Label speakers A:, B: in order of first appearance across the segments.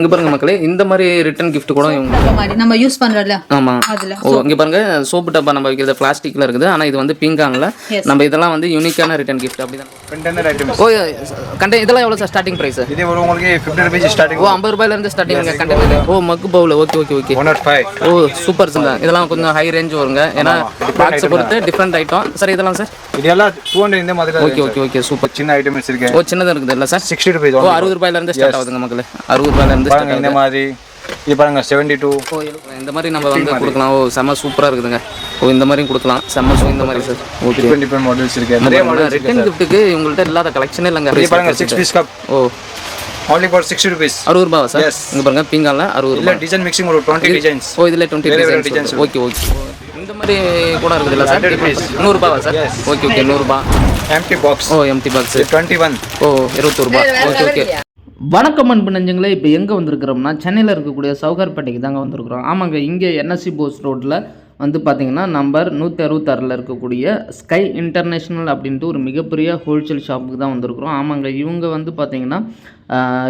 A: இங்க பாருங்க மக்களே இந்த மாதிரி ரிட்டர்ன் கிஃப்ட் கூட இவங்க
B: நம்ம யூஸ் பண்றோம்ல
A: ஆமா.
B: அதுல
A: இங்க பாருங்க சோப்பு டப்பா நம்ம வைக்கிறது பிளாஸ்டிக்ல இருக்குது. ஆனா இது வந்து பிங்காங்கல நம்ம இதெல்லாம் வந்து யூனிக்கான ரிட்டர்ன் கிஃப்ட் அப்படிதான்.
C: கண்டெய்னர் ஐட்டம்ஸ்
A: ஓ கண்டெய்னர் இதெல்லாம் எவ்வளவு சார் ஸ்டார்டிங் பிரைஸ்
C: இது ஒரு உங்களுக்கு 50 ரூபாய் ஸ்டார்டிங்
A: ஓ 50 ரூபாயில இருந்து ஸ்டார்டிங் கண்டெய்னர் ஓ mug bowl okay okay okay
C: 105
A: ஓ சூப்பர் சார் இதெல்லாம் கொஞ்சம் ஹை ரேஞ்ச் வருங்க. ஏன்னா பாக்ஸ் பொறுத்து டிஃபரண்ட் ஐட்டம் சார் இதெல்லாம் சார்
C: இதெல்லாம் 200 இந்த மாதிரி
A: ஓகே ஓகே ஓகே சூப்பர்
C: சின்ன ஐட்டம்ஸ் இருக்கு.
A: ஓ சின்னதா இருக்குது இல்ல சார்
C: 60 ரூபாய்
A: ஓ 60 ரூபாயில இருந்து ஸ்டார்ட் ஆகுதுங்க மக்களே. 60 ரூபாயில இருந்து
C: பாருங்க இந்த மாதிரி இது பாருங்க செவன்டி டூ
A: இந்த மாதிரி நம்ம வந்து கொடுக்கலாம். ஓ செம்ம சூப்பராக இருக்குதுங்க. ஓ இந்த மாதிரியும் கொடுக்கலாம். செம்ம சூ இந்த மாதிரி sir okay
C: different different models இருக்கு. நிறைய மாடல்ஸ்
A: ரிட்டன் கிஃப்ட்டுக்கு உங்கள்கிட்ட இல்லாத கலெக்ஷனே இல்லைங்க.
C: இது பாருங்க சிக்ஸ் பீஸ் கப்
A: ஓ.
C: Only for சிக்ஸ்டி ருபீஸ்
A: அறுபது ரூபாவா சார். இங்கே பாருங்க பீங்கால அறுபது
C: இல்ல
A: ரூபாய்.
C: டிசைன் மிக்சிங் ஒரு டுவெண்ட்டி டிசைன்ஸ்
A: ஓ இதில் டுவெண்ட்டி டிசைன்ஸ் ஓகே ஓகே இந்த மாதிரி கூட இருக்குதுல்ல சார்
C: 100 rupees.
A: நூறுரூபாவா சார் ஓகே ஓகே நூறுரூபா.
C: எம்டி பாக்ஸ்
A: ஓ எம்டி பாக்ஸ்
C: டுவெண்ட்டி ஒன்
A: ஓ இருபத்தொரு ரூபாய் ஓகே ஓகே வணக்கம் அன்பு நெஞ்சங்களே இப்போ எங்கே வந்திருக்கிறோம்னா சென்னையில் இருக்கக்கூடிய சவுகர்பேட்டைக்கு தாங்க வந்திருக்கிறோம். ஆமாங்க இங்கே என்எஸ்சி போஸ் ரோட்டில் வந்து பார்த்திங்கன்னா நம்பர் நூற்றி அறுபத்தாறில் இருக்கக்கூடிய ஸ்கை இன்டர்நேஷ்னல் அப்படின்ட்டு ஒரு மிகப்பெரிய ஹோல்சேல் ஷாப்புக்கு தான் வந்திருக்கிறோம். ஆமாங்க இவங்க வந்து பார்த்தீங்கன்னா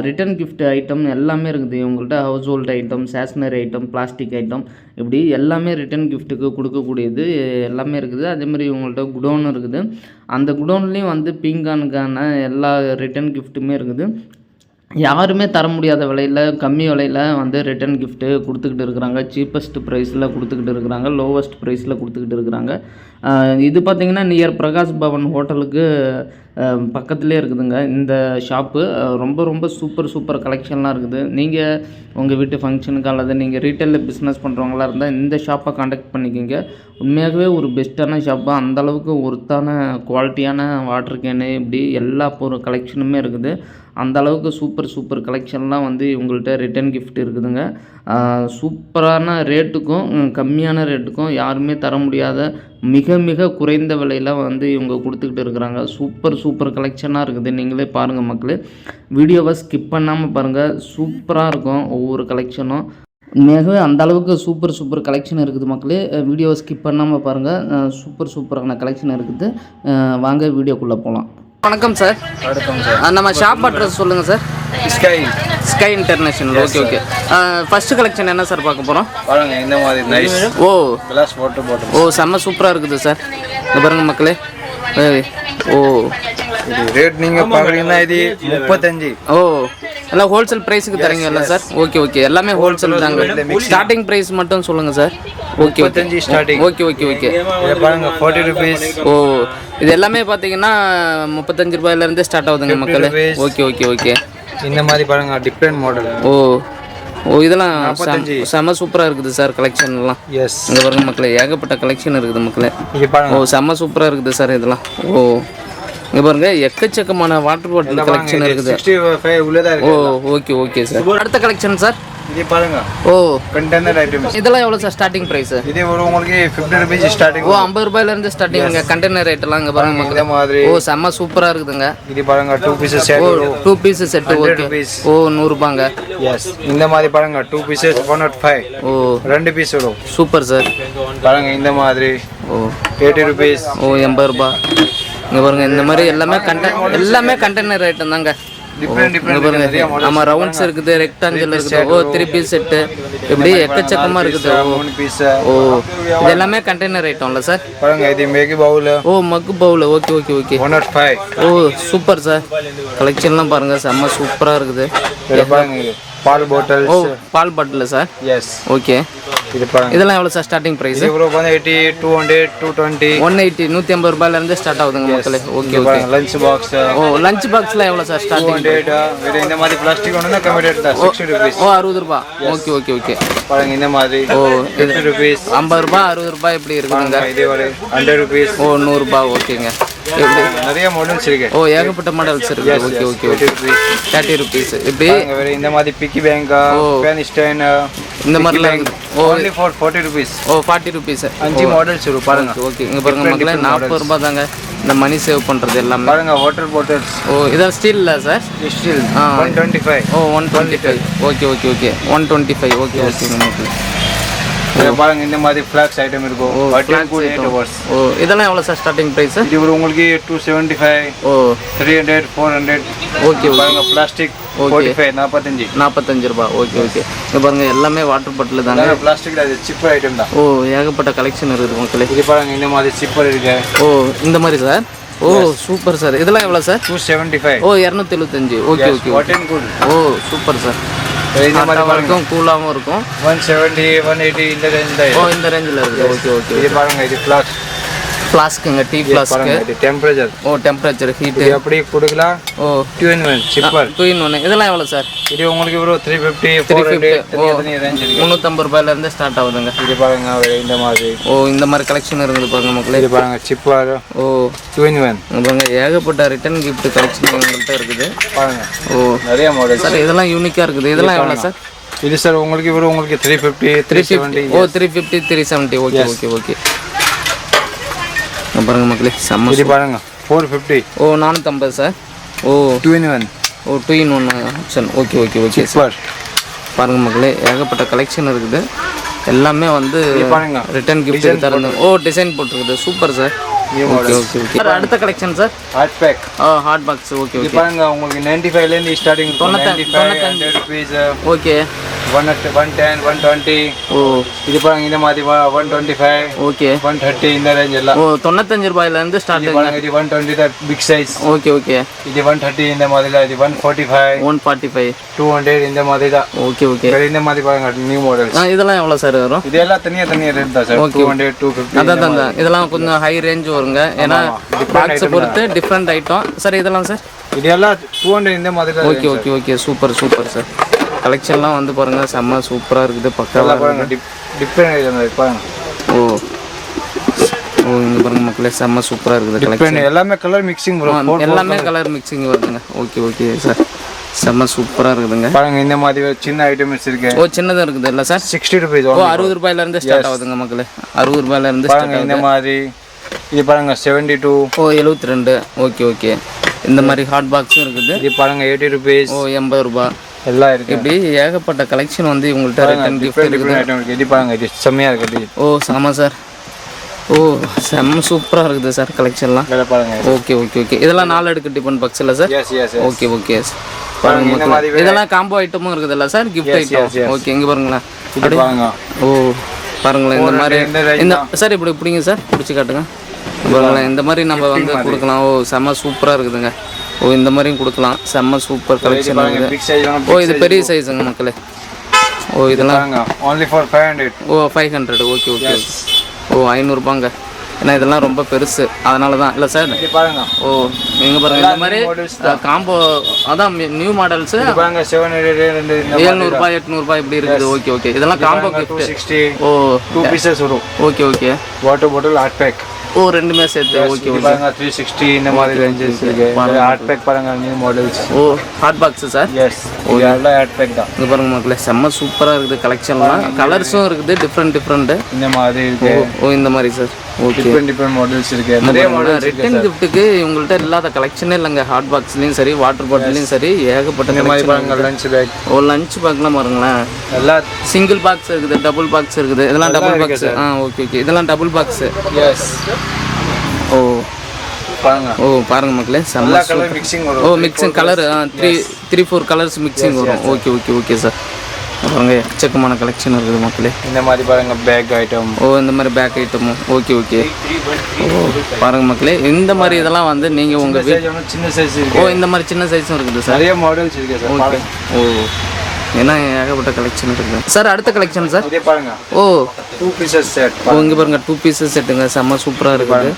A: ரிட்டன் கிஃப்ட் ஐட்டம் எல்லாமே இருக்குது. இவங்கள்ட்ட household item stationery item plastic item இப்படி எல்லாமே ரிட்டன் கிஃப்ட்டுக்கு கொடுக்கக்கூடியது எல்லாமே இருக்குது. அதேமாதிரி இவங்கள்ட்ட குடோன் இருக்குது. அந்த குடோன்லேயும் வந்து பீங்கானுக்கான எல்லா ரிட்டர்ன் கிஃப்ட்டுமே இருக்குது. யாருமே தர முடியாத விலையில் கம்மி விலையில் வந்து ரிட்டன் கிஃப்ட்டு கொடுத்துக்கிட்டு இருக்கிறாங்க. சீப்பஸ்ட் ப்ரைஸில் கொடுத்துக்கிட்டு இருக்கிறாங்க. லோவஸ்ட் ப்ரைஸில் கொடுத்துக்கிட்டு இருக்கிறாங்க. இது பார்த்திங்கன்னா நியர் பிரகாஷ் பவன் ஹோட்டலுக்கு பக்கத்துலேயே இருக்குதுங்க. இந்த ஷாப்பு ரொம்ப ரொம்ப சூப்பர் சூப்பர் கலெக்ஷன்லாம் இருக்குது. நீங்கள் உங்கள் வீட்டு ஃபங்க்ஷனுக்கு அல்லது நீங்கள் ரீட்டைலில் பிஸ்னஸ் பண்ணுறவங்களா இருந்தால் இந்த ஷாப்பை காண்டாக்ட் பண்ணிக்கோங்க. உண்மையாகவே ஒரு பெஸ்ட்டான ஷாப்பு அந்தளவுக்கு ஒர்த்தான குவாலிட்டியான வாட்டர் கேனு இப்படி எல்லா பொருள் கலெக்ஷனுமே இருக்குது. அந்த அளவுக்கு சூப்பர் சூப்பர் கலெக்ஷன்லாம் வந்து இவங்கள்ட்ட ரிட்டன் கிஃப்ட் இருக்குதுங்க. சூப்பரான ரேட்டுக்கும் கம்மியான ரேட்டுக்கும் யாருமே தர முடியாத மிக மிக குறைந்த விலையில் வந்து இவங்க கொடுத்துக்கிட்டு இருக்கிறாங்க. சூப்பர் சூப்பர் கலெக்ஷனாக இருக்குது. நீங்களே பாருங்கள் மக்களே. வீடியோவை ஸ்கிப் பண்ணாமல் பாருங்கள் சூப்பராக இருக்கும் ஒவ்வொரு கலெக்ஷனும் உண்மையாகவே அந்த அளவுக்கு சூப்பர் சூப்பர் கலெக்ஷன் இருக்குது மக்களே. வீடியோவை ஸ்கிப் பண்ணாமல் பாருங்கள் சூப்பர் சூப்பரான கலெக்ஷன் இருக்குது. வாங்க வீடியோக்குள்ளே போகலாம் வணக்கம் சார்
C: வணக்கம் சார்
A: நம்ம ஷாப் அட்ரஸ் சொல்லுங்கள் sir
C: sky
A: sky international okay okay first collection என்ன சார் பார்க்க போகிறோம்
C: பாருங்க இந்த மாதிரி நைஸ்
A: ஓ.
C: கிளாஸ் போட்டு போட்டு
A: ஓ செம்ம சூப்பராக இருக்குது சார் இந்த பாருங்க மக்களே. ஓ.
C: ரேட் நீங்க பாக்குறீங்கன்னா இது முப்பத்தஞ்சு.
A: ஓ. எல்லாம் ஹோல்சேல் ப்ரைஸுக்கு தரீங்கல்ல சார் ஓகே ஓகே எல்லாமே ஹோல்சேல் தாங்க. ஸ்டார்டிங் ப்ரைஸ் மட்டும் சொல்லுங்கள் சார் ஓகே
C: முப்பத்தஞ்சு ஸ்டார்டிங்
A: ஓகே ஓகே ஓகே
C: இதை பாருங்க ஃபார்ட்டி ருபீஸ்
A: ஓ. இது எல்லாமே பார்த்தீங்கன்னா முப்பத்தஞ்சு ரூபாயிலேருந்தே ஸ்டார்ட் ஆகுதுங்க மக்களே. ஓகே ஓகே ஓகே
C: இந்த மாதிரி பாருங்க டிஃப்ரெண்ட் மாடல்
A: ஓ. ஓ இதெல்லாம் செம- செம சூப்பராக இருக்குது சார் கலெக்ஷன் எல்லாம்.
C: எஸ்
A: இங்கே பாருங்க மக்களே ஏகப்பட்ட கலெக்ஷன் இருக்குது மக்களே. ஓ செம்ம சூப்பராக இருக்குது சார் இதெல்லாம். ஓ. இங்கே பாருங்க எக்கச்சக்கமான வாட்டர் பாட்டில் கலெக்ஷன் இருக்குது. ஓ ஓகே ஓகே சார் அடுத்த கலெக்ஷன் சார்
C: இது பாருங்க.
A: ஓ.
C: கண்டெய்னர் ஐட்டம்ஸ்
A: இதெல்லாம் எவ்வளோ சார் ஸ்டார்டிங் ப்ரைஸ்
C: இது ஒரு உங்களுக்கு ஃபிஃப்டி ருபீஸ் ஸ்டார்டிங்
A: ஓ ஐம்பது ரூபாயிலேருந்து ஸ்டார்டிங் கண்டெய்னர் ரேட்டெல்லாம் இங்கே பாருங்க
C: இந்த மாதிரி.
A: ஓ செம்ம சூப்பராக இருக்குதுங்க.
C: இது பாருங்க டூ பீசஸ்
A: ஓ
C: set
A: two piece set okay. ஓ நூறுரூபாங்க
C: எஸ் இந்த மாதிரி பாருங்க two pieces one nought five
A: ஓ.
C: ரெண்டு பீஸ் வரும்.
A: சூப்பர் சார்
C: பாருங்க இந்த மாதிரி.
A: ஓ.
C: எயிட்டி ருபீஸ்
A: ஓ எண்பது ரூபா. இங்கே பாருங்க இந்த மாதிரி எல்லாமே கண்டெ எல்லாமே கண்டெய்னர் ஐட்டம் தாங்க.
C: டிஃப்ரெண்ட்
A: இங்க
C: டிஃப்ரெண்ட்
A: பாருங்க
C: நிறைய models.
A: ஆமா ரவுண்ட்ஸ் இருக்குது ரெக்டாங்கிள் இருக்குது. ஓ த்ரீ பீஸ் செட்டு இப்படி எக்கச்சக்கமா இருக்குது. ஓ
C: மூணு பீஸ்
A: ஓ இது எல்லாமே கண்டெய்னர் ஐட்டம்ல சார்
C: பாருங்க இது மேகி பவுல்
A: ஓ mug bowl okay okay okay
C: one nought five
A: ஓ சூப்பர் சார் கலெக்ஷன்லாம் பாருங்க செம்ம சூப்பரா இருக்குது.
C: பால் பாட்டில்
A: ஓ பால் பாட்டில் சார்
C: எஸ்
A: ஓகே
C: இது பாருங்க.
A: இதெல்லாம் எவ்வளோ சார் ஸ்டார்டிங் ப்ரைஸ்
C: ப்ரோ வந்து eighty two hundred two twenty
A: one eighty நூற்றி ஐம்பது ரூபாயிலேருந்து ஸ்டார்ட் ஆகுதுங்க மக்களே. ஓகே ஓகே
C: பாருங்க லஞ்ச் பாக்ஸ்
A: ஓ லஞ்ச் பாக்ஸில் எவ்வளோ சார் ஸ்டார்டிங்
C: ஹண்ட்ரட் வேறு இந்த மாதிரி பிளாஸ்டிக் ஒன்று கம்மி ரேட் தான் சிக்ஸ்டி ருபீஸ்
A: ஓ அறுபது ரூபா. ஓகே ஓகே ஓகே
C: பாருங்க இந்த மாதிரி
A: ஓ
C: ஃபிஃப்டி ருபீஸ்
A: ஐம்பது ரூபா அறுபது ரூபாய் இப்படி இருக்குதுங்க.
C: இதே ஒரு ஹண்ட்ரட் ருபீஸ்
A: ஓ நூறுரூபா ஓகேங்க எப்படி
C: நிறைய மாடல்ஸ் இருக்கு
A: ஓ ஏகப்பட்ட மாடல்ஸ் இருக்கு okay okay okay thirty rupees இப்படி
C: இந்த மாதிரி பிக்கி பேங்க் பேன் ஸ்டேன்
A: இந்த மாதிரிலாம் ஓ.
C: ஓன்லி ஃபார் ஃபார்ட்டி ருபீஸ்
A: ஓ ஃபார்ட்டி ருபீஸ்
C: அஞ்சு மாடல்ஸ் வரும் பாருங்க.
A: ஓகே இங்கே பாருங்க மக்களே நாற்பது ரூபாய் தாங்க இந்த மணி சேவ் பண்ணுறது எல்லாமே.
C: பாருங்க வாட்டர் பாட்டில்ஸ்
A: ஓ இதான் ஸ்டீலில் sir
C: steel. One twenty five
A: ஓ one twenty five okay okay okay one twenty five okay ஓகேங்க மக்களே
C: பாருங்க இந்த மாதிரி ஃபிளாக்ஸ் ஐட்டம் இருக்கும்
A: ஓ இதெல்லாம் எவ்வளோ சார் ஸ்டார்டிங் ப்ரைஸ்
C: இது ஒரு உங்களுக்கு டூ செவன்ட்டி ஃபைவ்
A: ஓ.
C: Three hundred four hundred
A: okay okay
C: பாருங்க பிளாஸ்டிக். ஃபோர்ட்டி ஃபைவ் நாற்பத்தஞ்சு
A: நாற்பத்தஞ்சு ரூபா. ஓகே ஓகே இங்கே பாருங்க எல்லாமே வாட்டர் பாட்டில் தாங்க.
C: பிளாஸ்டிக் அது சிப்பர் ஐட்டம் தான்.
A: ஓ ஏகப்பட்ட கலெக்ஷன் இருக்குது மக்களே.
C: இது பாருங்க இந்த மாதிரி சிப்பர் இருக்கு.
A: ஓ இந்த மாதிரி சார் ஓ சூப்பர் சார் இதெல்லாம் எவ்வளோ சார்
C: டூ செவன்ட்டி ஃபைவ்
A: ஓ இரநூத்தி எழுபத்தஞ்சு ஓகே ஓகே ஓகே ஓ சூப்பர் சார்
C: இந்த மாதிரி
A: இருக்கும் கூலாகவும் இருக்கும்.
C: ஒன் செவன்ட்டி ஒன் எயிட்டி இந்த ரேஞ்ச் தான்
A: ஓ
C: இது.
A: இந்த ரேஞ்சில் இருக்குது ஓகே ஓகே
C: இது பாருங்க இது ஃபிளாக்ஸ்
A: ஃப்ளாஸ்க்குங்க டீ ஃப்ளாஸ்க்கு
C: டெம்பரேச்சர்
A: ஓ டெம்பரேச்சர் ஹீட்டு
C: இது அப்படியே கொடுக்கலாம்?
A: ஓ.
C: Two in one sipper
A: two in ஒன்று இதெல்லாம் எவ்வளோ சார்?
C: இது உங்களுக்கு ஒரு த்ரீ ஃபிஃப்டி
A: த்ரீ ஃபிஃப்டி ஓ முந்நூற்றம்பது ரூபாயிலேருந்து ஸ்டார்ட் ஆகுதுங்க.
C: இது பாருங்க இந்த மாதிரி.
A: ஓ இந்த மாதிரி கலெக்ஷன் இருக்குது பாருங்க மக்களே.
C: இது பாருங்க சிப்பர்
A: ஓ.
C: டூ இன் ஒன்
A: பாருங்க ஏகப்பட்ட ரிட்டர்ன் gift கலெக்ஷன் உங்கள்கிட்ட இருக்குது.
C: பாருங்க.
A: ஓ.
C: நிறைய மாடல்
A: சார் இதெல்லாம் யூனிக்காக இருக்குது. இதெல்லாம் எவ்வளோ சார்?
C: இது சார் உங்களுக்கு இவரு உங்களுக்கு த்ரீ ஃபிஃப்டி த்ரீ
A: ஃபிஃப்டி ஓ three fifty three seventy okay okay okay பாருங்க மக்களே செம்ம
C: இது பாருங்க ஃபோர் ஃபிஃப்டி
A: ஓ நானூற்றம்பது சார். ஓ.
C: Two in one
A: O two in one option okay okay okay sir பாருங்க மக்களே ஏகப்பட்ட கலெக்ஷன் இருக்குது. எல்லாமே வந்து
C: பாருங்க.
A: ரிட்டர்ன் கிஃப்ட் தரணும் ஓ டிசைன் போட்டிருக்குது. Super sir okay okay okay sir அடுத்த கலெக்ஷன் சார்
C: ஹாட் பேக்
A: ஓ ஹாட் பாக்ஸ் ஓகே ஓகே
C: பாருங்க உங்களுக்கு நைன்டி ஃபைவ்லேருந்து ஸ்டார்டிங்
A: தொண்ணூத்தஞ்சு-
C: நைன்டி ஃபைவ்
A: தொண்ணூத்தஞ்சு.
C: Hundred rupees
A: okay
C: one one ten one twenty
A: ஓ.
C: இது பாருங்க இந்த மாதிரி one twenty five
A: okay
C: one thirty இந்த ரேஞ்ச் எல்லாம்.
A: ஓ தொண்ணூத்தஞ்சு ரூபாயிலேருந்து ஸ்டார்ட்
C: இது ஒன் டுவெண்ட்டி தான் பிக் சைஸ்
A: ஓகே ஓகே
C: இது ஒன் தேர்ட்டி இந்த மாதிரி தான். இது one forty five
A: one forty five
C: two hundred இந்த மாதிரி தான்.
A: ஓகே ஓகே
C: வேற இந்த மாதிரி பாருங்க நியூ மாடல்ஸ்
A: ஆ இதெல்லாம் எவ்வளோ சார் வரும்?
C: இது எல்லாம் தனியா தனியா ரேட் தான் sir two hundred two fifty
A: அதான். இதெல்லாம் கொஞ்சம் ஹை ரேஞ்ச் வருங்க. ஏன்னா பாக்ஸை பொறுத்து டிஃப்ரெண்ட் ஐட்டம் சார் இதெல்லாம் சார்
C: இது எல்லாம் டூ ஹண்ட்ரட் இந்த மாதிரி
A: okay okay okay super super sir கலெக்ஷன்லாம் வந்து பாருங்க செம்ம சூப்பராக இருக்குது
C: பாருங்க டிஃப்ரெண்ட்
A: ஓ. ஓ இங்கே பாருங்க மக்களே செம்ம சூப்பராக இருக்குது கலெக்ஷன்
C: எல்லாமே கலர் மிக்சிங் வரும்
A: எல்லாமே கலர் மிக்சிங் வருதுங்க. ஓகே ஓகே சார் செம்ம சூப்பராக இருக்குதுங்க.
C: பாருங்க இந்த மாதிரி சின்ன ஐட்டம்ஸ் இருக்கு
A: ஓ சின்னதும் இருக்குது இல்லை சார்
C: சிக்ஸ்டி ருபீஸ்
A: ஓ அறுபது ரூபாயிலேருந்து ஸ்டார்ட் ஆகுதுங்க மக்களே. அறுபது ரூபாயிலேருந்து
C: இந்த மாதிரி இது பாருங்க செவன்டி டூ
A: ஓ எழுபத்தி ரெண்டு ஓகே ஓகே. இந்த மாதிரி ஹாட் பாக்ஸும் இருக்குது.
C: இது பாருங்க எயிட்டி ருபீஸ்
A: ஓ எண்பது ரூபாய்
C: எல்லாம் இருக்கு.
A: இப்படி ஏகப்பட்ட கலெக்ஷன் வந்து இவங்கள்ட்ட ரிட்டன் கிஃப்ட் இருக்குது.
C: இது பாருங்க இது செம்மையா இருக்கு இது.
A: ஓ ஆமாம் சார் ஓ செம்ம சூப்பராக இருக்குது சார் கலெக்ஷன்லாம் ஓகே ஓகே ஓகே. இதெல்லாம் நாலு அடுக்கு டிஃபன் பாக்ஸ் இல்லை சார் ஓகே ஓகே பாருங்க இதெல்லாம் காம்போ ஐட்டமும் இருக்குதுல்ல சார் கிஃப்ட் ஐட்டம். ஓகே இங்கே பாருங்களேன். ஓ. பாருங்களேன் இந்த மாதிரி
C: இந்த
A: சார் இப்படி பிடிங்க சார் பிடிச்சி காட்டுங்க. பாருங்களேன் இந்த மாதிரி நம்ம வந்து கொடுக்கலாம். ஓ செம்ம சூப்பராக இருக்குதுங்க. ஓ இந்த மாதிரியும் கொடுக்கலாம். செம்ம சூப்பர் கலெக்ஷன் இருக்குது ஓ இது பெரிய சைஸுங்க மக்களே. ஓ இதெல்லாம்
C: ஃபைவ் ஹண்ட்ரட்
A: ஓ ஃபைவ் ஹண்ட்ரட் ஓகே ஓகே. ஓ ஐநூறுபாங்க. ஏன்னா இதெல்லாம் ரொம்ப பெருசு. அதனால தான் இல்லை சார்?
C: இது பாருங்க.
A: ஓ எங்க பாருங்க. இந்த மாதிரி காம்போ அதான் நியூ மாடல்ஸ்
C: இது பாருங்க செவன்
A: ஏழ்நூறுபா எட்நூறுபா இப்படி இருக்குது. ஓகே ஓகே இதெல்லாம் காம்போ கிஃப்ட்
C: சிக்ஸ்டி
A: ஓ
C: டூ பீசஸ் வரும்.
A: Okay okay
C: water bottle hot pack
A: ஓ ரெண்டுமே சேர்த்து. ஓகே
C: இது
A: ஓகே
C: பாருங்க த்ரீ சிக்ஸ்டி இந்த மாதிரி ரேஞ்சஸ் இருக்கு. ஹாட் பேக் பாருங்க நியூ மாடல்ஸ்
A: ஓ ஹாட் பாக்ஸ் சார்
C: எஸ் இது எல்லாம் ஹாட் பேக் தான்.
A: இங்க பாருங்க மக்களே செம்ம சூப்பராக இருக்குது கலெக்ஷன்லாம் கலர்ஸும் இருக்குது டிஃப்ரெண்ட் டிஃப்ரெண்ட்
C: இந்த மாதிரி இருக்கு.
A: ஓ இந்த மாதிரி சார்
C: டிஃப்ரெண்ட் டிஃப்ரெண்ட் மாடல்ஸ் இருக்கு. நிறைய இருக்கு
A: ரிட்டன் கிஃப்ட்டுக்கு உங்கள்கிட்ட இல்லாத கலெக்ஷனே இல்லைங்க. ஹாட் பாக்ஸ்லேயும் சரி வாட்டர் பாட்டிலையும் சரி ஏகப்பட்ட
C: இந்த மாதிரி
A: collection
C: பாருங்க லஞ்ச் பேக்
A: ஓ லஞ்ச் பேக்லாம் பாருங்களேன். சிங்கிள் பாக்ஸ் இருக்குது டபுள் பாக்ஸ் இருக்குது. இதெல்லாம் டபுள் பாக்ஸ் ஆ ஓகே ஓகே இதெல்லாம் டபுள் பாக்ஸ்
C: எஸ்
A: ஓ.
C: பாருங்க.
A: ஓ பாருங்க மக்களே செம்ம
C: மிக்சிங்
A: ஓ mixing colour three three four colours mixing வரும். ஓகே ஓகே ஓகே சார் பாருங்க எக்கச்சக்கமான கலெக்ஷன் இருக்குது மக்களே.
C: இந்த மாதிரி பாருங்க பேக் ஐட்டம்
A: ஓ இந்த மாதிரி பேக் ஐட்டமும் ஓகே ஓகே ஓ பாருங்க மக்களே இந்த மாதிரி இதெல்லாம் வந்து நீங்கள் உங்கள்
C: சின்ன சைஸ்
A: ஓ இந்த மாதிரி சின்ன சைஸும் இருக்குது சார்
C: நிறைய மாடல்ஸ் இருக்கு சார் பாருங்க.
A: ஓ ஏன்னா ஏகப்பட்ட கலெக்ஷன் இருக்குது சார் அடுத்த கலெக்ஷன் சார்
C: பாருங்க.
A: ஓ.
C: டூ பீசஸ் செட்
A: ஓ இங்கே பாருங்க டூ பீசஸ் செட்டுங்க செம்ம சூப்பராக இருக்குது.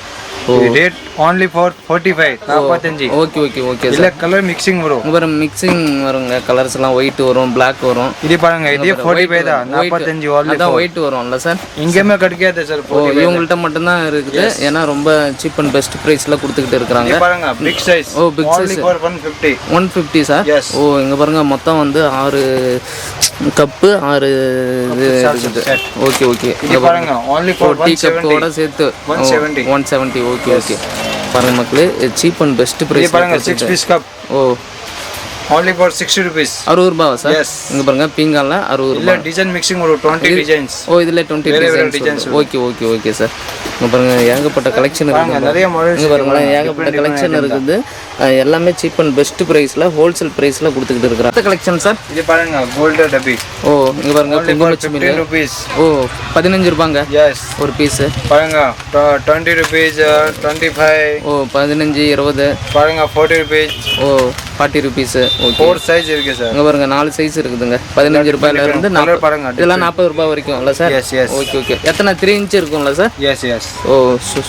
C: Rate only for forty five நாற்பத்தஞ்சு
A: ஓகே ஓகே ஓகே
C: இல்ல கலர் மிக்சிங் வரும்
A: பாருங்க மிக்சிங் வருங்க. கலர்ஸ் எல்லாம் ஒயிட் வரும் Black வரும்.
C: இது பாருங்க இதே ஃபார்ட்டி ஃபைவ் தான். நாற்பத்தஞ்சு
A: அதான் ஒயிட் வரும்ல சார்
C: எங்கேயுமே கிடைக்காது சார்
A: ஓ இவங்கள்ட்ட மட்டும்தான் இருக்குது. ஏன்னா ரொம்ப சீப் அண்ட் பெஸ்ட் ப்ரைஸில் கொடுத்துக்கிட்டு இருக்கிறாங்க.
C: பாருங்க big size
A: O big
C: for one fifty
A: one fifty sir. ஓ இங்கே பாருங்க மொத்தம் வந்து ஆறு கப்பு ஆறு இது இருக்குது. ஓகே ஓகே
C: இது பாருங்க. only ஃபார்
A: டீ
C: ஒன்
A: கப்போட சேர்த்து.
C: 170.
A: ஒன் செவன்ட்டி ஓகே ஓகே பாருங்க மக்களே சீப் அண்ட் பெஸ்ட் ப்ரைஸ்
C: பாருங்க சிக்ஸ் பீஸ் கப்
A: ஓ.
C: Only for 60 rupees.
A: அறுபது ரூபாவா சார்?
C: Yes.
A: இங்கே பாருங்க பீங்கானில் அறுபது
C: இல்ல
A: ரூபாய்.
C: டிசைன் மிக்சிங் ஒரு 20 டிசைன்ஸ்
A: ஓ இதில் twenty designs okay okay okay sir இங்கே பாருங்க ஏகப்பட்ட கலெக்ஷன் இருக்குது
C: நிறைய
A: இங்கே பாருங்களேன் ஏகப்பட்ட கலெக்ஷன் இருக்குது. எல்லாமே சீப் அண்ட் பெஸ்ட் ப்ரைஸில் ஹோல்சேல் ப்ரைஸில் கொடுத்துக்கிட்டு இருக்கிறாங்க. அடுத்த கலெக்ஷன் சார்
C: இது பாருங்க கோல்டு டப்பி.
A: ஓ இங்கே பாருங்க
C: 15 rupees.
A: ஓ பதினஞ்சு ரூபாங்க?
C: எஸ்
A: ஒரு பீஸு
C: பாருங்க 20 rupees uh, 25
A: ஓ பதினஞ்சு இருபது.
C: பாருங்க 40 rupees.
A: ஓ. ஃபார்ட்டி ருபீஸு
C: ஃபோர் சைஸ் இருக்கு சார்
A: இங்கே பாருங்க நாலு சைஸ் இருக்குதுங்க. பதினஞ்சு ரூபாயில இருந்து
C: கலர்
A: நாற்பது
C: பாருங்க
A: இதெல்லாம் நாற்பது ரூபாய் வரைக்கும் இல்லை sir
C: yes yes
A: okay okay எத்தனை? த்ரீ இன்ச் இருக்கும்ல சார்
C: எஸ் எஸ்
A: ஓ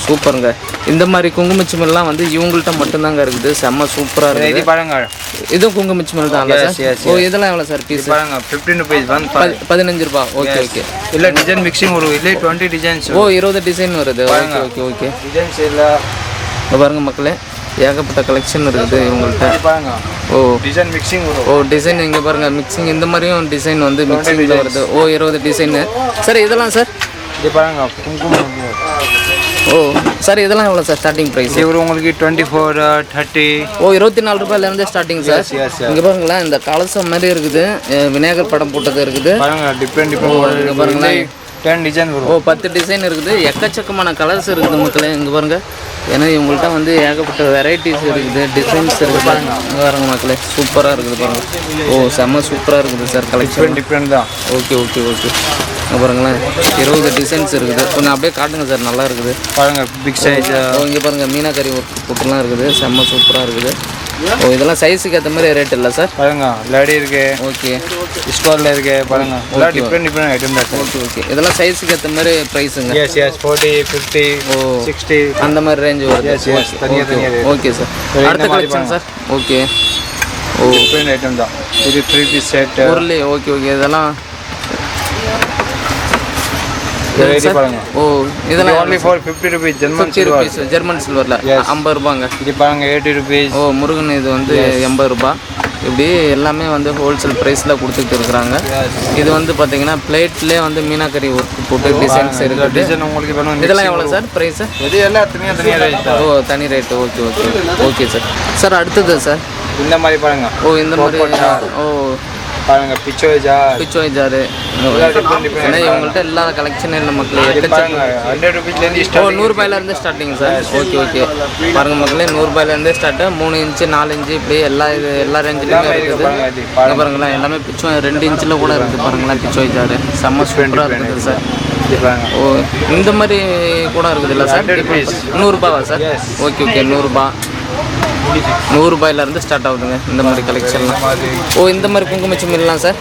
A: சூப்பருங்க. இந்த மாதிரி குங்குமச்சிமெல்லாம் வந்து இவங்கள்ட்ட மட்டும்தாங்க இருக்குது. செம்ம சூப்பராக
C: இது
A: இருக்குது.
C: பாருங்க.
A: இதுவும் குங்குமச்சிமல் தான் சார் ஓ இதெல்லாம் எவ்வளோ சார் பீஸ்
C: பாருங்க 15 rupees ஒன் ஃபைவ்
A: பதினஞ்சு ரூபா. ஓகே ஓகே
C: இல்ல டிசைன் மிக்சிங் ஒரு இல்ல 20 டிசைன்ஸ்
A: ஓ இருபது டிசைன் வருது. ஓகே ஓகே ஓகே
C: டிசைன்ஸ் இல்ல.
A: பாருங்க மக்களே. ஏகப்பட்ட கலெக்ஷன் இருக்குது இவங்கள்ட்ட. ஓ.
C: டிசைன் மிக்சிங்
A: ஓ டிசைன் இங்கே பாருங்க. மிக்சிங் இந்த மாதிரியும் டிசைன் வந்து மிக்சிங்கில் வருது. ஓ இருபது டிசைனு சார் இதெல்லாம் சார் ஓ சார் இதெல்லாம் எவ்வளோ சார் ஸ்டார்டிங் ப்ரைஸ்
C: இது ஒரு உங்களுக்கு 24 30
A: ஓ இருபத்தி நாலு ரூபாயிலேருந்து ஸ்டார்டிங் சார் இங்கே பாருங்களேன் இந்த கலசம் மாதிரி இருக்குது. விநாயகர் படம் போட்டது இருக்குது.
C: டிஃப்ரெண்ட் டிஃப்ரெண்ட்
A: பாருங்களேன்.
C: 10 டிசைன்
A: ஓ பத்து டிசைன் இருக்குது. எக்கச்சக்கமான கலர்ஸ் இருக்குது மக்களே இங்கே பாருங்க. ஏன்னா இவங்கள்ட்ட வந்து ஏகப்பட்ட வெரைட்டிஸ் இருக்குது டிசைன்ஸ் இருக்குது பாருங்க. இங்கே பாருங்க மக்களே சூப்பராக இருக்குது பாருங்க. ஓ செம்ம சூப்பராக இருக்குது சார் கலெக்ஷன்
C: டிஃப்ரெண்ட் தான்.
A: ஓகே ஓகே ஓகே பாருங்களேன் இருபது டிசைன்ஸ் இருக்குது. கொஞ்சம் அப்படியே காட்டுங்க சார் நல்லா இருக்குது.
C: பாருங்க பிக் சைஸ்
A: இங்கே பாருங்க மீனாக்கறி ஒர்க் போட்டுலாம் இருக்குது. செம்ம சூப்பராக இருக்குது. ஓ இதெல்லாம் சைஸுக்கு ஏற்ற மாதிரி ரேட் இல்லை சார்?
C: பாருங்க லேடி இருக்கு.
A: ஓகே.
C: ஸ்டோர்ல இருக்கு பாருங்க. எல்லாம் டிஃப்ரெண்ட் டிஃப்ரெண்ட் ஐட்டம் தான்
A: ஓகே ஓகே. இதெல்லாம் சைஸுக்கு ஏற்ற மாதிரி ப்ரைஸுங்க
C: எஸ் எஸ் 40 50
A: ஓ
C: 60
A: அந்த மாதிரி ரேஞ்ச் வருது.
C: Yes, yes. தனியா தனியா. Rate.
A: ஓகே சார் அடுத்த கலெக்ஷன் சார் ஓகே ஓ
C: டிஃப்ரெண்ட் ஐட்டம் தான். இது three piece set
A: okay okay இதெல்லாம்
C: பாருங்க.
A: ஓ இதெல்லாம்
C: only for 50 rupees German
A: fifty rupees German சில்வரில் ஐம்பது ரூபாங்க.
C: இது பாருங்க 80 rupees.
A: ஓ முருகன் இது வந்து எண்பது ரூபாய் இப்படி எல்லாமே வந்து ஹோல்சேல் ப்ரைஸில் கொடுத்துட்டு இருக்கிறாங்க. இது வந்து பார்த்தீங்கன்னா பிளேட்லேயே வந்து மீனாக்கறி ஒர்க் போட்டு டிசைன்ஸ் இருக்குது
C: உங்களுக்கு வேணும்
A: இதெல்லாம் எவ்வளோ சார் ப்ரைஸு
C: இது எல்லாம் தனியா தனியா ரேட் தான்
A: ஓ தனி rate okay okay okay sir sir அடுத்தது சார்
C: இந்த மாதிரி பாருங்க.
A: ஓ இந்த மாதிரி ஓ.
C: பாருங்க பிச்சோ ஜார்
A: பிச்சோய் ஜாரு ஏன்னா இவங்கள்ட்ட இல்லாத கலெக்ஷன் இல்லை மக்களே எக்கச்சக்க
C: பாருங்க 100 rupeesல இருந்து
A: ஓ நூறுபாயிலேருந்து ஸ்டார்டிங் சார் ஓகே ஓகே பாருங்க மக்களே நூறுபாயிலேருந்து ஸ்டார்ட்டு மூணு இன்ச்சு நாலு இன்ச்சு இப்படி எல்லா இது எல்லா ரேஞ்சிலுமே இருக்குது. பாருங்களேன் எல்லாமே பிச்சோ ரெண்டு இன்ச்சில் கூட இருக்குது பாருங்களேன் பிச்சோய் ஜாரு செம்ம சூப்பராக இருக்குது சார் ஓ இந்த மாதிரி கூட இருக்குது இல்லை சார்
C: 100 rupees.
A: நூறுரூபாவா சார். ஓகே ஓகே நூறுரூபா நூறுரூபாயிலேருந்து ஸ்டார்ட் ஆகுதுங்க இந்த மாதிரி கலெக்ஷன்லாம் ஓ இந்த மாதிரி குங்குமச்சி மீன்லாம் சார்.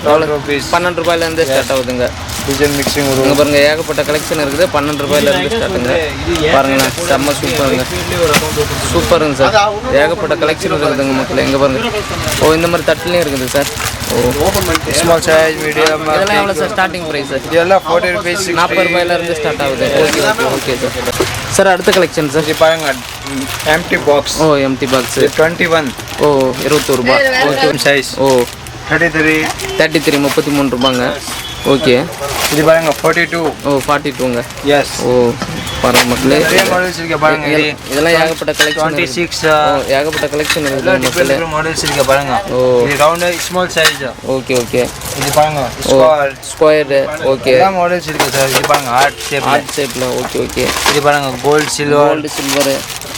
A: பன்னெண்டு ரூபாயிலேருந்து ஸ்டார்ட் ஆகுதுங்க.
C: டிசைன் மிக்சிங் வரும்
A: இங்கே பாருங்க ஏகப்பட்ட கலெக்ஷன் இருக்குது. பன்னெண்டு ரூபாயிலேருந்து ஸ்டார்ட்டுங்க பாருங்களேன் செம்ம சூப்பருங்க சூப்பருங்க சார். ஏகப்பட்ட கலெக்ஷன் இருக்குதுங்க மக்கள். எங்கே பாருங்க. ஓ இந்த மாதிரி தட்டுலையும் இருக்குது சார். ஓ.
C: ஸ்மால் சைஸ் மீடியம்
A: இதெல்லாம் எவ்வளோ சார்? ஸ்டார்டிங் ப்ரைஸ்
C: இதெல்லாம் 40 rupees
A: நாற்பது ரூபாயிலேருந்து ஸ்டார்ட் ஆகுது. Okay okay okay sir sir அடுத்த கலெக்ஷன் சார்
C: இது பாருங்க எம்டி பாக்ஸ்
A: ஓ எம்டி பாக்ஸு
C: இது 21
A: ஓ இருபத்தோரு ரூபா.
C: ஓகே சைஸ்
A: ஓ.
C: 33
A: தேர்ட்டி த்ரீ முப்பத்தி மூணு ரூபாங்க. ஓகே
C: இது பாருங்க 42
A: ஓ ஃபார்ட்டி டூங்க
C: எஸ்
A: ஓ. பாருங்க மக்களே.
C: நிறைய மாடல்ஸ் இருக்கு பாருங்க. இது
A: இதெல்லாம் ஏகப்பட்ட கலெக்ஷன்
C: 26
A: ஓ ஏகப்பட்ட கலெக்ஷன்
C: டிஃப்ரெண்ட்
A: மக்களே.
C: மாடல்ஸ் இருக்கு பாருங்க. இது round small size
A: okay okay
C: இது பாருங்க ஸ்கொயர்
A: ஸ்கொயர்டு ஓகே
C: எல்லா மாடல்ஸ் இருக்கு சார் இது பாருங்க ஹார்ட் ஷேப்
A: ஆர்ட் ஷேப்பில் ஓகே ஓகே
C: இது பாருங்க கோல்ட் சில்வர்
A: கோல்டு சில்வரு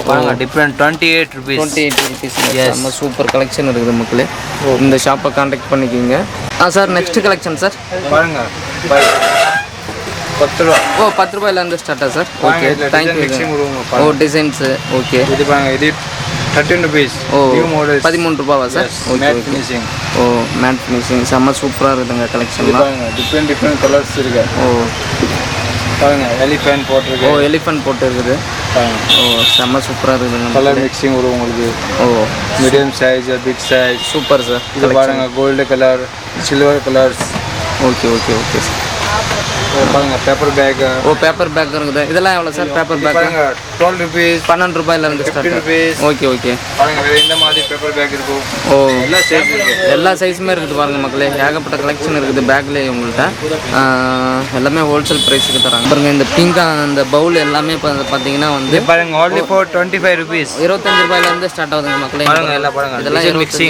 C: பாருங்க different 28 rupees.
A: Twenty eight rupees நம்ம சூப்பர் கலெக்ஷன் இருக்குது மக்களே. இந்த ஷாப்பை காண்டாக்ட் பண்ணிக்கிங்க. ஆ சார் நெக்ஸ்ட் கலெக்ஷன் சார்
C: பாருங்க. பத்து ரூபா.
A: ஓ பத்து ரூபாயிலேருந்து ஸ்டார்ட்டா சார் ஓகே தேங்க்யூ ஓ டிசைன்ஸு ஓகே
C: இது பாருங்க இது 13 rupees.
A: ஓ பதிமூணு ரூபாவா சார் ஓகே
C: ஃபினிஷிங்
A: ஓ மேட் ஃபினிஷிங் செம்ம சூப்பராக இருக்குதுங்க கலெக்ஷன்லாம்
C: டிஃப்ரெண்ட் டிஃப்ரெண்ட் கலர்ஸ் இருக்கு.
A: ஓ.
C: பாருங்க எலிஃபென்ட்
A: ஓ
C: போட்டிருக்கு
A: எலிஃபண்ட் போட்டு இருக்குது ஓ செம்ம சூப்பராக இருக்குதுங்க
C: கலர் மிக்சிங் வரும் உங்களுக்கு.
A: ஓ
C: medium size big size
A: super sir
C: இது பாருங்க gold colour silver colours
A: okay okay okay sir
C: பாருங்க பேப்பர் பேக்
A: ஓ பேப்பர் பேக் இருக்குது. இதெல்லாம் எவ்வளோ சார் பேப்பர் பேக்
C: பாருங்க 12 rupees
A: பன்னெண்டு ரூபாயிலேருந்து
C: 15
A: ஸ்டார்ட்
C: rupees.
A: ஓகே ஓகே
C: பாருங்க வேற இந்த மாதிரி பேப்பர் பேக் இருக்கும்?
A: ஓ.
C: எல்லா சைஸ்
A: எல்லா சைஸுமே இருக்குது பாருங்க மக்களே. ஏகப்பட்ட கலெக்ஷன் இருக்குது பேக்லேயே உங்கள்கிட்ட எல்லாமே ஹோல்சேல் ப்ரைஸுக்கு தராங்க. பாருங்க இந்த பிங்கா அந்த பவுல் எல்லாமே பார்த்தீங்கன்னா வந்து
C: பாருங்க only for 25 rupees.
A: இருபத்தஞ்சு ரூபாயிலேருந்து ஸ்டார்ட் ஆகுதுங்க மக்களே. இதெல்லாம்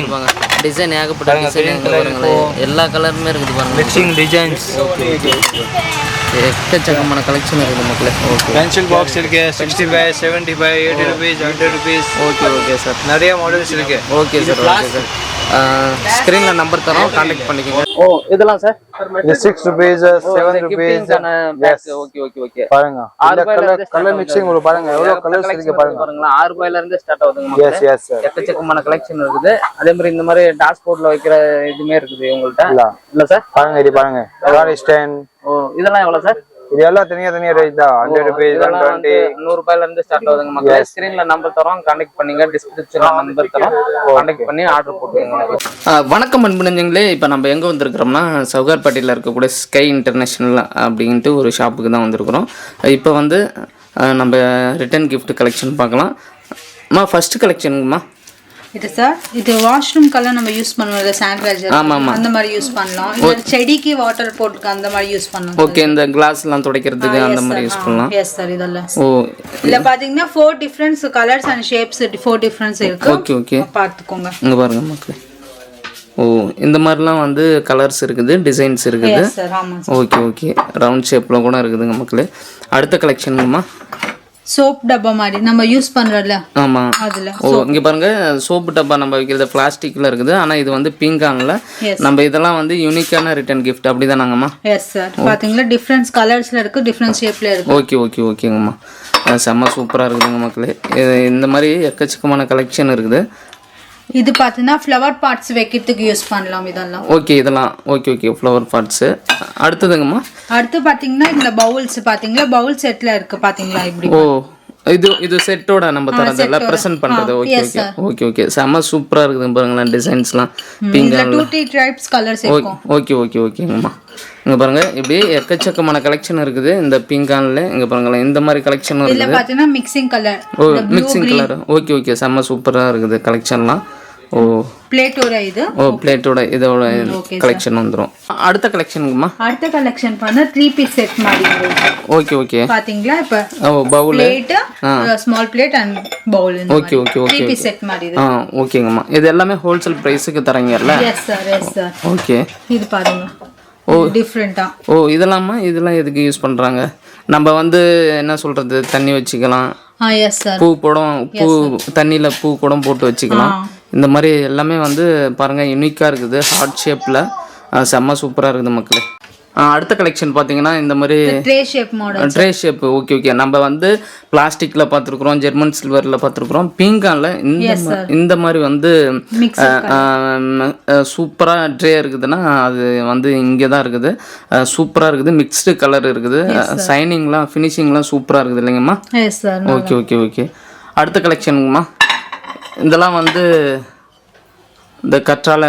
A: ரூபாங்க. டிசைன் ஏகப்பட்ட டிசைன் எல்லா கலருமே இருக்குது பாருங்க.
C: மிக்சிங் டிசைன்ஸ்
A: எக்கச்சக்கமான கலெக்ஷன் இருக்குது மக்களே. ஓகே
C: பென்சில் பாக்ஸ் இருக்கு sixty five seventy five eighty rupees hundred rupees
A: okay okay sir
C: நிறைய மாடல்ஸ் இருக்கு.
A: ஓகே சார் ஓகே சார் ஸ்க்ரீனில் நம்பர் தரோம் காண்டாக்ட் பண்ணிக்கோங்க. ஓ இதெல்லாம் சார்
C: இது six rupees seven rupees
A: okay okay okay
C: பாருங்க.
A: ஆறு
C: கலர் கலர் மிக்சிங் உங்களுக்கு பாருங்க. எவ்வளவு கலர்ஸ் இருக்கு பாருங்க.
A: பாருங்களா ஆறு ரூபாயில இருந்து ஸ்டார்ட் ஆகுதுங்க.
C: எஸ் எஸ் சார்
A: எக்கச்சக்கமான கலெக்ஷன் இருக்குது. அதே மாதிரி இந்த மாதிரி டாஷ்போர்ட்ல வைக்கிற இதுமே இருக்குது உங்கள்கிட்ட
C: இல்ல.
A: இல்ல சார்
C: பாருங்க இது பாருங்க. ஸ்டாண்ட்
A: ஓ இதெல்லாம் எவ்வளவு சார்
C: இது எல்லாம் தனியா தனியா ரேட் தான். ஹண்ட்ரட் ருபீஸ் டுவெண்ட்டி
A: நூறு ரூபாயில இருந்து ஸ்டார்ட் ஆகுதுங்க மக்களே. ஸ்கிரீன்ல நம்பர் தரோம் கான்டாக்ட் பண்ணுங்க டிஸ்கிரிப்ஷன்ல நம்பர் தரோம். கான்டாக்ட் பண்ணி ஆர்டர் போட்டுக்கோங்க வணக்கம் அன்பு நெஞ்சங்களே. இப்போ நம்ம எங்கே வந்திருக்கிறோம்னா சவுகார்பேட்டையில் இருக்கக்கூடிய ஸ்கை இன்டர்நேஷ்னல் அப்படின்ட்டு ஒரு ஷாப்புக்கு தான் வந்திருக்கிறோம். இப்போ வந்து நம்ம ரிட்டர்ன் gift கலெக்ஷன் பார்க்கலாம். அம்மா ஃபர்ஸ்ட் கலெக்ஷனுங்கம்மா
B: இது சார் இது வாஷ்ரூம் கலர் நம்ம யூஸ் பண்ணுவோம்ல சானிடைசர்
A: ஆமா, ஆமா.
B: அந்த மாதிரி யூஸ் பண்ணலாம். இல்ல செடிக்கு வாட்டர் போட்டுக்க அந்த மாதிரி யூஸ் பண்ணலாம்
A: ஓகே இந்த கிளாஸ்லாம் துடைக்கிறதுக்கு அந்த மாதிரி யூஸ் பண்ணலாம்.
B: எஸ் சார் இதெல்லாம்.
A: ஓ
B: இதுல பாத்தீங்கன்னா four difference colours and shapes four difference இருக்கு.
A: ஓகே ஓகே
B: பார்த்துக்கோங்க
A: இங்கே பாருங்க மக்களே ஓ இந்த மாதிரிலாம் வந்து கலர்ஸ் இருக்குது டிசைன்ஸ் இருக்குது. ஓகே ஓகே ரவுண்ட் ஷேப்பில் கூட இருக்குதுங்க மக்களே அடுத்த கலெக்ஷனுங்கம்மா
B: சோப் டப்பா மாதிரி நம்ம யூஸ் பண்றோம்ல.
A: ஆமாம்
B: அதுல
A: ஓ இங்கே பாருங்க சோப்பு டப்பா நம்ம வைக்கிறது பிளாஸ்டிக்கில் இருக்குது. ஆனால் இது வந்து பிங்காங்கில். நம்ம இதெல்லாம் வந்து யூனிக்கான ரிட்டர்ன் கிஃப்ட் அப்படி தானாங்கம்மா
B: எஸ் சார் பாத்தீங்களா? டிஃபரன்ஸ் கலர்ஸ்ல இருக்கு டிஃபரன்ஸ் ஷேப்ல இருக்கு.
A: ஓகே ஓகே ஓகேங்கம்மா செம்ம சூப்பராக இருக்குதுங்க மக்களே. இந்த மாதிரி எக்கச்சக்கமான கலெக்ஷன் இருக்குது.
B: இது பாத்தீங்கன்னா ஃப்ளவர் பார்ட்ஸ் வைக்கிறதுக்கு யூஸ் பண்ணலாம் இதெல்லாம்.
A: ஓகே இதெல்லாம் ஓகே ஓகே ஃப்ளவர் பார்ட்ஸு அடுத்ததுங்கம்மா?
B: அடுத்து பாத்தீங்கன்னா இந்த பவுல்ஸ் பாத்தீங்களா? பவுல் செட்ல இருக்கு பாத்தீங்களா இப்படி?
A: ஓ இது இது செட்டோட நம்ம தரதில்ல ப்ரெசென்ட் பண்ணுறது ஓகே ஓகே ஓகே ஓகே செம்ம சூப்பராக இருக்குது பாருங்களேன் டிசைன்ஸ்லாம் pink
B: two three types colours
A: okay okay ஓகேங்கம்மா இங்கே பாருங்க இப்படி எக்கச்சக்கமான கலெக்ஷன் இருக்குது. இந்த பிங்கானில் இங்கே பாருங்களேன் இந்த மாதிரி கலெக்ஷனும்
B: இதுல
A: இருக்குது.
B: மிக்சிங் கலர்
A: ஓ மிக்சிங் கலர் ஓகே ஓகே செம்ம சூப்பராக இருக்குது கலெக்ஷன்லாம் ஓ.
B: பிளேட்டோட இது?
A: ஓ பிளேட்டோட இதோட கலெக்ஷன் வந்துடும் அடுத்த கலெக்ஷனுங்கம்மா
B: அடுத்த கலெக்ஷன் பண்ண த்ரீ பீஸ் செட் மாதிரி.
A: ஓகே ஓகே
B: பாத்தீங்களா? இப்ப
A: ஓ bowl
B: plate small plate and bowl
A: okay okay
B: three
A: okay
B: piece set மாதிரி
A: ஆ ஓகேங்கம்மா இது எல்லாமே ஹோல்சேல் ப்ரைஸுக்கு தரீங்கல்ல?
B: Yes sir yes sir
A: okay
B: இது பாருங்க. டிஃப்ரெண்டா
A: ஓ இதெல்லாமா? இதெல்லாம் எதுக்கு யூஸ் பண்ணுறாங்க நம்ம வந்து என்ன சொல்கிறது தண்ணி வச்சுக்கலாம். பூ குடம் பூ தண்ணியில் பூ குடம் போட்டு வச்சுக்கலாம். இந்த மாதிரி எல்லாமே வந்து பாருங்கள் யூனிக்காக இருக்குது. ஹார்ட் ஷேப்பில் செம்ம சூப்பராக இருக்குது மக்களே. அடுத்த கலெக்ஷன் பார்த்தீங்கன்னா இந்த மாதிரி
B: tray shape model
A: tray shape okay okay நம்ம வந்து பிளாஸ்டிக்கில் பார்த்துருக்குறோம் ஜெர்மன் சில்வரில் பார்த்துருக்குறோம் பிங்கானில் இந்த இந்த மாதிரி வந்து சூப்பராக ட்ரே இருக்குதுன்னா அது வந்து இங்கே தான் இருக்குது. சூப்பராக இருக்குது. மிக்ஸ்டு கலர் இருக்குது சைனிங்லாம் ஃபினிஷிங்லாம் சூப்பராக இருக்குது இல்லைங்கம்மா? ஓகே ஓகே ஓகே அடுத்த கலெக்ஷனுங்கம்மா இதெல்லாம் வந்து இந்த கற்றாழை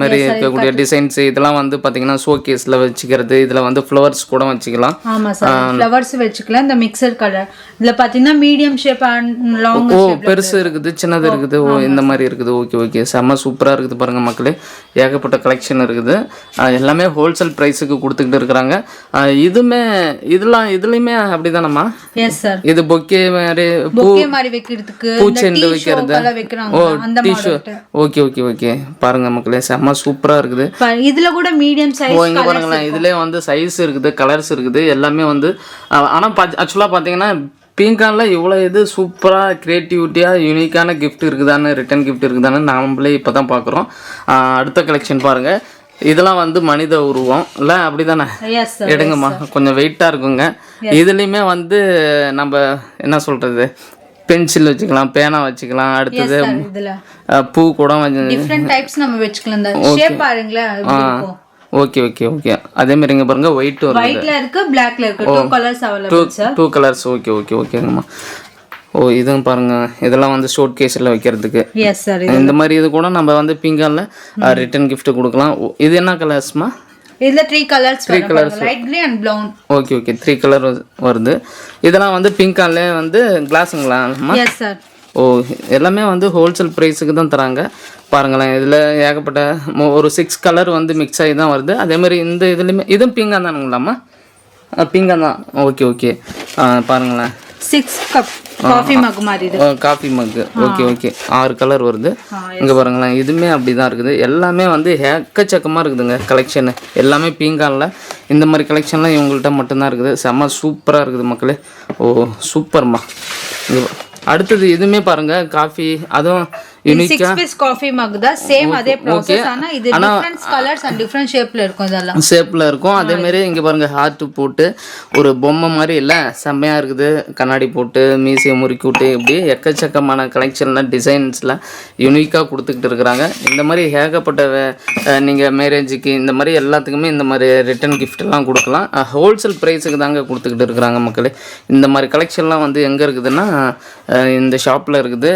A: மாதிரி இருக்கக்கூடிய டிசைன்ஸ் இதெல்லாம் வந்து பார்த்தீங்கன்னா ஷோகேஸில் வச்சுக்கிறது. இதில் வந்து ஃப்ளவர்ஸ் கூட வச்சுக்கலாம்.
B: ஆமா சார் ஃப்ளவர்ஸ் வச்சுக்கலாம். இந்த மிக்சர் கலர் இதுல பாத்தீங்கன்னா மீடியம் ஷேப் அண்ட் லாங்
A: ஓ பெருசு இருக்குது சின்னது இருக்குது. ஓ இந்த மாதிரி இருக்குது. ஓகே ஓகே செம்ம சூப்பராக இருக்குது பாருங்கள் மக்களே. ஏகப்பட்ட கலெக்ஷன் இருக்குது. எல்லாமே ஹோல்சேல் ப்ரைஸுக்கு கொடுத்துக்கிட்டு இருக்கிறாங்க. இதுமே இதெல்லாம் இதுலேயுமே அப்படிதானம்மா?
B: எஸ் சார்
A: இது பொக்கே மாதிரி பூ
B: மாதிரி வைக்கிறதுக்கு
A: பூச்செண்டு வைக்கிறது. ஓ
B: அந்த
A: tissue
B: model
A: okay okay okay பாருங்க மக்களே செம்ம சூப்பராக இருக்குது.
B: இதுல கூட மீடியம்
A: ஓ
B: சைஸ்
A: இங்கே பாருங்களேன் இதுலேயே வந்து சைஸ் இருக்குது கலர்ஸ் இருக்குது எல்லாமே வந்து ஆனால் ஆக்சுவலாக பார்த்தீங்கன்னா பிங்கானில் இவ்வளோ இது சூப்பராக க்ரியேட்டிவிட்டியாக யூனிக்கான gift இருக்குதான்னு ரிட்டன் gift இருக்குதான்னு நாமளே இப்போ தான் பார்க்குறோம் அடுத்த கலெக்ஷன் பாருங்கள் இதெல்லாம் வந்து மனித உருவம். இல்லை அப்படி தானே எடுங்கம்மா கொஞ்சம் வெயிட்டாக இருக்குங்க. இதுலேயுமே வந்து நம்ம என்ன சொல்கிறது பென்சில் வச்சுக்கலாம் பேனா வச்சுக்கலாம் அடுத்தது பூ கூட
B: டிஃப்ரெண்ட் டைப்ஸ் நம்ம வச்சுக்கலாம் ஷேப் பாருங்களேன்
A: ஓகே ஓகே ஓகே அதே மாதிரி இங்கே பாருங்க ஒயிட் வரும்
B: ஒயிட்ல இருக்கு பிளாக்ல இருக்கு. Two colours available sir
A: two colours okay okay ஓகேங்கம்மா ஓ இதுவும் பாருங்க இதெல்லாம் வந்து ஷோட் கேஸில் வைக்கிறதுக்கு.
B: எஸ் சார்
A: இந்த மாதிரி இது கூட நம்ம வந்து பிங்காலில் ரிட்டன் gift கொடுக்கலாம். இது என்ன கலர்ஸ்மா
B: இதுல three colours three colours light grey and brown
A: okay okay three colour வருது. இதெல்லாம் வந்து பிங்காலே வந்து கிளாஸுங்களாம்மா
B: எஸ் சார்
A: ஓ எல்லாமே வந்து ஹோல்சேல் ப்ரைஸுக்கு தான் தராங்க. பாருங்களேன் இதில் ஏகப்பட்ட ஒரு சிக்ஸ் கலர் வந்து மிக்ஸ் ஆகி தான் வருது. அதே மாதிரி இந்த இதுலேயுமே இதுவும் பிங்கா தானுங்களாம்மா? பிங்கா தான். ஓகே ஓகே பாருங்களேன்.
B: சிக்ஸ் கப் காஃபி மக் மாதிரி இது.
A: காஃபி மக்கு ஓகே ஓகே ஆறு கலர் வருது. இங்கே பாருங்களேன். இதுவுமே அப்படி தான் இருக்குது. எல்லாமே வந்து எக்கச்சக்கமாக இருக்குதுங்க கலெக்ஷனு எல்லாமே பீங்கானில் இந்த மாதிரி கலெக்ஷன்லாம் இவங்கள்ட்ட மட்டும்தான் இருக்குது. செம்ம சூப்பராக இருக்குது மக்களே. ஓ சூப்பர்மா அடுத்தது இதுவுமே பாருங்கள் காஃபி அதுவும்
B: பீஸ் காஃபி மக் தான். சேம் அதே ப்ராசஸ் ஆனா இது டிஃபரன்ஸ் கலர்ஸ் அண்ட் டிஃபரண்ட் ஷேப்ல இருக்கும் இதெல்லாம்.
A: இருக்கும். அதேமாரி இங்கே பாருங்கள் ஹார்ட் போட்டு ஒரு பொம்மை மாதிரி இல்லை செம்மையாக இருக்குது. கண்ணாடி போட்டு மீசியை முறுக்கி விட்டு இப்படி எக்கச்சக்கமான கலெக்ஷன்லாம் டிசைன்ஸ்லாம் யூனிக்காக கொடுத்துக்கிட்டு இருக்கிறாங்க. இந்த மாதிரி ஏகப்பட்ட நீங்கள் மேரேஜுக்கு இந்த மாதிரி எல்லாத்துக்குமே இந்த மாதிரி ரிட்டன் கிஃப்ட்லாம் கொடுக்கலாம். ஹோல்சேல் ப்ரைஸுக்கு தாங்க கொடுத்துக்கிட்டு இருக்கிறாங்க மக்களே. இந்த மாதிரி கலெக்ஷன்லாம் வந்து எங்கே இருக்குதுன்னா இந்த ஷாப்பில் இருக்குது.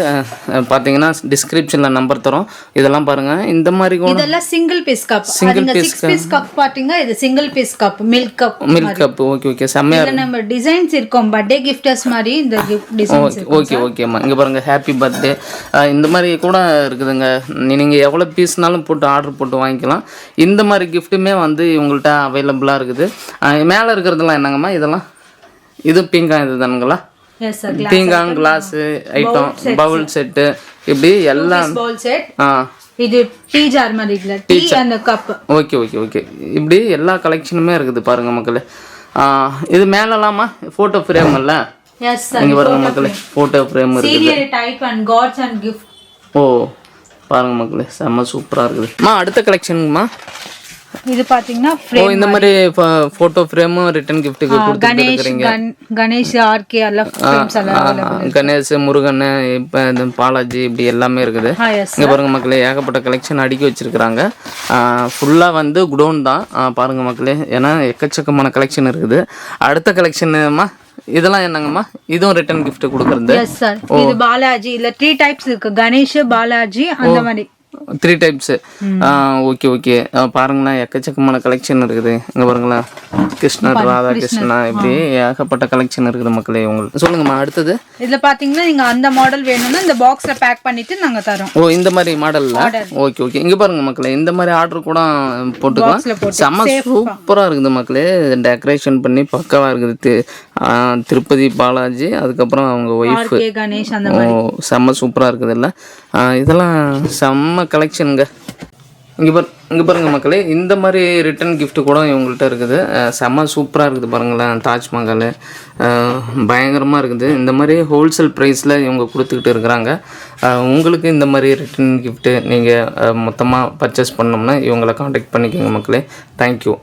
A: பார்த்தீங்கன்னா டிஸ்கிரிப்ஷனில் நம்பர் தரோம். இதெல்லாம் பாருங்கள் இந்த மாதிரி கூட
B: இதெல்லாம் சிங்கிள் பீஸ் கப் நீங்க சிக்ஸ் பீஸ் கப் பாத்தீங்க இது single piece cup milk cup
A: milk cup okay okay செம்மையாக
B: நம்ம டிசைன்ஸ் இருக்கும். பர்த்டே கிஃப்டர்ஸ் மாதிரி இந்த டிசைன்ஸ்
A: ஓகே ஓகே ஓகேம்மா இங்கே பாருங்கள் ஹாப்பி பர்த்டே இந்த மாதிரி கூட இருக்குதுங்க. நீங்கள் எவ்வளோ பீஸ்னாலும் போட்டு ஆர்டர் போட்டு வாங்கிக்கலாம். இந்த மாதிரி கிஃப்ட்டுமே வந்து இவங்கள்ட்ட அவைலபிளாக இருக்குது. மேலே இருக்கிறதெல்லாம் என்னங்கம்மா? இதெல்லாம்? இது பீங்கான் இது தானுங்களா? கிளாஸு ஐட்டம் பவுல் செட்டு இப்படி எல்லாம்
B: பவுல் செட்
A: ஆ.
B: இது டீ ஜார் மாதிரி இல்ல. டீ அந்த கப்
A: ஓகே ஓகே ஓகே இப்படி எல்லா கலெக்ஷனுமே இருக்குது பாருங்கள் மக்களே. இது மேலலாமா? ஃபோட்டோ ஃப்ரேம் இல்ல
B: எஸ் சார்
A: இங்கே பாருங்க மக்களே ஃபோட்டோ ஃப்ரேம் இருக்குது.
B: Serial type and gods and gift
A: ஓ பாருங்க மக்களே செம்ம சூப்பராக இருக்குது. அம்மா அடுத்த கலெக்ஷனுங்கம்மா
B: இது பாத்தீங்கன்னா
A: இந்த மாதிரி ஃபோட்டோ ஃப்ரேமும் ரிட்டன் கிஃப்ட்டுக்கு கொடுத்துட்டு
B: கணேஷ் ஆர்கே எல்லாம் ஃப்ரேம்ஸ் எல்லாம் available.
A: கணேஷ் முருகன் இப்போ இந்த பாலாஜி இப்படி எல்லாமே இருக்குது. இங்கே பாருங்க மக்களே ஏகப்பட்ட கலெக்ஷன் அடுக்கி வச்சிருக்கிறாங்க. ஃபுல்லாக வந்து குடோன் தான். பாருங்க மக்களே ஏன்னா எக்கச்சக்கமான கலெக்ஷன் இருக்குது. அடுத்த கலெக்ஷனுமா இதெல்லாம் என்னங்கம்மா? இதுவும் ரிட்டன் gift கொடுக்குறது.
B: எஸ் சார் இது பாலாஜி இல்ல த்ரீ டைப்ஸ் இருக்கு. கணேஷ் பாலாஜி அந்த மாதிரி.
A: த்ரீ டைப்ஸு ஓகே ஓகே பாருங்களேன் எக்கச்சக்கமான கலெக்ஷன் இருக்குது. இங்கே பாருங்களேன் கிருஷ்ணர் ராதாகிருஷ்ணா இப்படி ஏகப்பட்ட கலெக்ஷன் இருக்குது மக்களே உங்களுக்கு. சொல்லுங்கம்மா அடுத்தது.
B: இதுல பாத்தீங்கன்னா நீங்க அந்த மாடல் வேணும்னா இந்த பாக்ஸ்ல பேக் பண்ணிட்டு நாங்க தரோம்.
A: ஓ இந்த மாதிரி மாடலில் ஓகே ஓகே இங்கே பாருங்க மக்களே இந்த மாதிரி ஆர்டர் கூட போட்டுக்கலாம். செம்ம சூப்பராக இருக்குது மக்களே. டெக்கரேஷன் பண்ணி பக்காவாக இருக்குது. திருப்பதி பாலாஜி அதுக்கப்புறம் அவங்க ஒய்ஃப் செம்ம சூப்பராக இருக்குதுல்ல இதெல்லாம் செம்ம கலெக்ஷனுங்க இங்கே பாரு இங்கே பாருங்கள் மக்களே இந்த மாதிரி ரிட்டன் gift கூட இவங்கள்ட்ட இருக்குது. செம்ம சூப்பராக இருக்குது பாருங்களேன் தாஜ்மஹால். பயங்கரமாக இருக்குது. இந்த மாதிரி ஹோல்சேல் ப்ரைஸில் இவங்க கொடுத்துக்கிட்டு இருக்கிறாங்க. உங்களுக்கு இந்த மாதிரி ரிட்டன் gift நீங்கள் மொத்தமாக பர்ச்சேஸ் பண்ணோம்னா இவங்களை காண்டாக்ட் பண்ணிக்கோங்க மக்களே. தேங்க்யூ